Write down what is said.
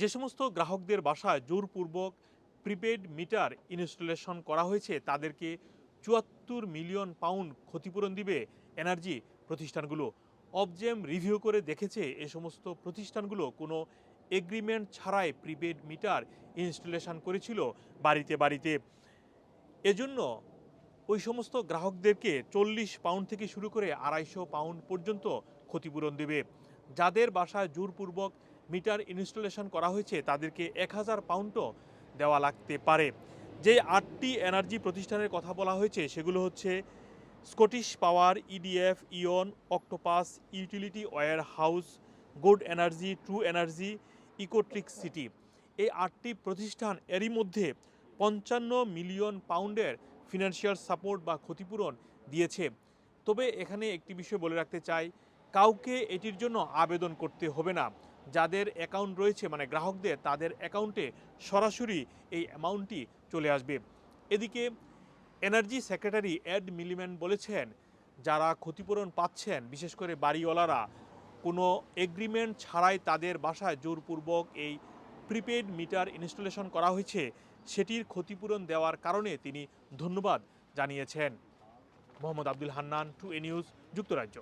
যে সমস্ত গ্রাহকদের বাসায় জোরপূর্বক প্রিপেড মিটার ইনস্টলেশন করা হয়েছে, তাদেরকে চুয়াত্তর মিলিয়ন পাউন্ড ক্ষতিপূরণ দিবে এনার্জি প্রতিষ্ঠানগুলো। অবজেম রিভিউ করে দেখেছে, এ সমস্ত প্রতিষ্ঠানগুলো কোনো এগ্রিমেন্ট ছাড়াই প্রিপেড মিটার ইনস্টলেশন করেছিল বাড়িতে বাড়িতে। এজন্য ওই সমস্ত গ্রাহকদেরকে চল্লিশ পাউন্ড থেকে শুরু করে আড়াইশো পাউন্ড পর্যন্ত ক্ষতিপূরণ দেবে। যাদের বাসায় জোরপূর্বক মিটার ইনস্টলেশন করা হয়েছে, তাদেরকে এক হাজার পাউন্ডও দেওয়া লাগতে পারে। যে আটটি এনার্জি প্রতিষ্ঠানের কথা বলা হয়েছে, সেগুলো হচ্ছে Scottish Power EDF Eon Octopus Utility Warehouse Good Energy True Energy Ecotricity এই আটটি প্রতিষ্ঠান এরই মধ্যে পঞ্চান্ন মিলিয়ন পাউন্ডের ফিনান্সিয়াল সাপোর্ট বা ক্ষতিপূরণ দিয়েছে। তবে এখানে একটি বিষয় বলে রাখতে চাই, কাউকে এটির জন্য আবেদন করতে হবে না। যাদের অ্যাকাউন্ট রয়েছে মানে গ্রাহকদের, তাদের অ্যাকাউন্টে সরাসরি এই অ্যামাউন্টটি চলে আসবে। এদিকে এনার্জি সেক্রেটারি এড মিলিম্যান বলেছেন, যারা ক্ষতিপূরণ পাচ্ছেন, বিশেষ করে বাড়িওয়ালারা, কোনো এগ্রিমেন্ট ছাড়াই তাদের বাসায় জোরপূর্বক এই প্রিপেড মিটার ইনস্টলেশন করা হয়েছে। সেটির ক্ষতিপূরণ দেওয়ার কারণে তিনি ধন্যবাদ জানিয়েছেন। Mohammad Abdul Hannan, two A news, যুক্তরাজ্য।